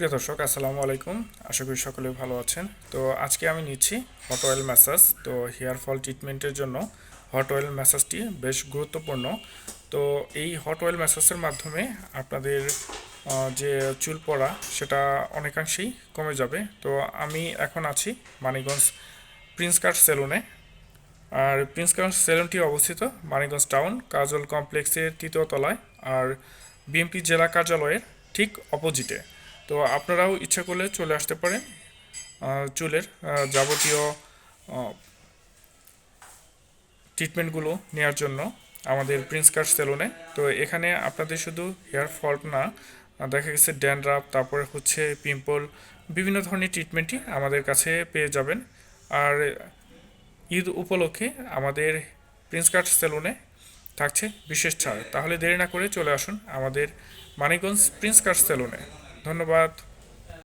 প্রিয় দর্শক, আসসালামু আলাইকুম। আশা করি সকলে ভালো আছেন। তো আজকে আমি নিচ্ছি হট অয়েল ম্যাসাজ তো হেয়ার ফল ট্রিটমেন্টের জন্য হট অয়েল ম্যাসাজটি বেশ গুরুত্বপূর্ণ। তো এই হট অয়েল ম্যাসাজের মাধ্যমে আপনাদের যে চুল পড়া, সেটা অনেকাংশেই কমে যাবে। তো আমি এখন আছি মানিকগঞ্জ প্রিন্স কাট সেলুনে আর প্রিন্স কাউন্ট সেলুনটি অবস্থিত মানিকগঞ্জ টাউন, কাজল কমপ্লেক্সের তৃতীয় তলায়। আর বিএমপি জেলা কার্যালয়ের ঠিক অপোজিটে। তো আপনারাও ইচ্ছা করলে চলে আসতে পারেন চুলের যাবতীয় ট্রিটমেন্টগুলো নেওয়ার জন্য আমাদের প্রিন্স কাট সেলুনে তো এখানে আপনাদের শুধু হেয়ার ফল্ট না দেখা গেছে ড্যান্ড্রাফ তারপরে হচ্ছে পিম্পল বিভিন্ন ধরনের ট্রিটমেন্টই আমাদের কাছে পেয়ে যাবেন। আর ঈদ উপলক্ষে আমাদের প্রিন্স কাট সেলুনে থাকছে বিশেষ ছাড়। তাহলে দেরি না করে চলে আসুন আমাদের মানিকগঞ্জ প্রিন্স কাট সেলুনে ধন্যবাদ।